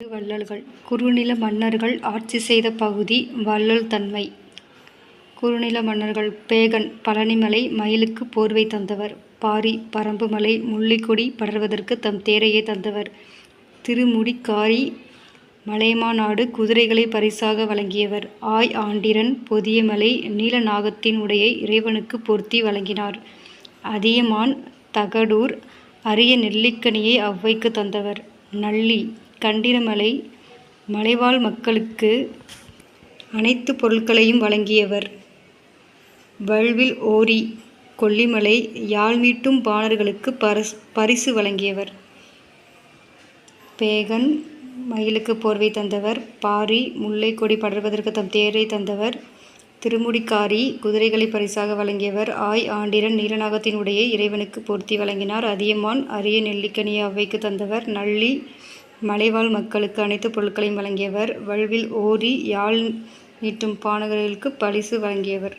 வள்ளல்கள் குறுநில மன்னர்கள் ஆட்சி செய்த பகுதி வள்ளல் தன்மை. குறுநில மன்னர்கள் பேகன் பழனிமலை மயிலுக்கு போர்வை தந்தவர். பாரி பரம்புமலை முள்ளிக்கொடி படர்வதற்கு தம் தேரையே தந்தவர். திருமுடிக்காரி மலையமாநாடு குதிரைகளை பரிசாக வழங்கியவர். ஆய் ஆண்டிரன் பொதியமலை நீலநாகத்தின் உடையை இறைவனுக்கு பொருத்தி வழங்கினார். அதியமான் தகடூர் அரிய நெல்லிக்கனியை அவ்வைக்கு தந்தவர். நள்ளி கண்டிரமலை மலைவாழ் மக்களுக்கு அனைத்து பொருட்களையும் வழங்கியவர். வல்வில் ஓரி கொல்லிமலை யாழ் மீட்டும் பாணர்களுக்கு பரிசு பரிசு வழங்கியவர். பேகன் மயிலுக்கு போர்வை தந்தவர். பாரி முல்லை கொடி படர்வதற்கு தம் தேரை தந்தவர். திருமுடிக்காரி குதிரைகளை பரிசாக வழங்கியவர். ஆய் ஆண்டிரன் நீலநாகத்தின் உடையை இறைவனுக்கு பொருத்தி வழங்கினார். அதியமான் அரிய நெல்லிக்கனியை அவைக்கு தந்தவர். நள்ளி மலைவாழ் மக்களுக்கு அனைத்து பொருட்களையும் வழங்கியவர். வல்வில் ஓரி யாழ் நீட்டும் பாணர்களுக்கு பரிசு வழங்கியவர்.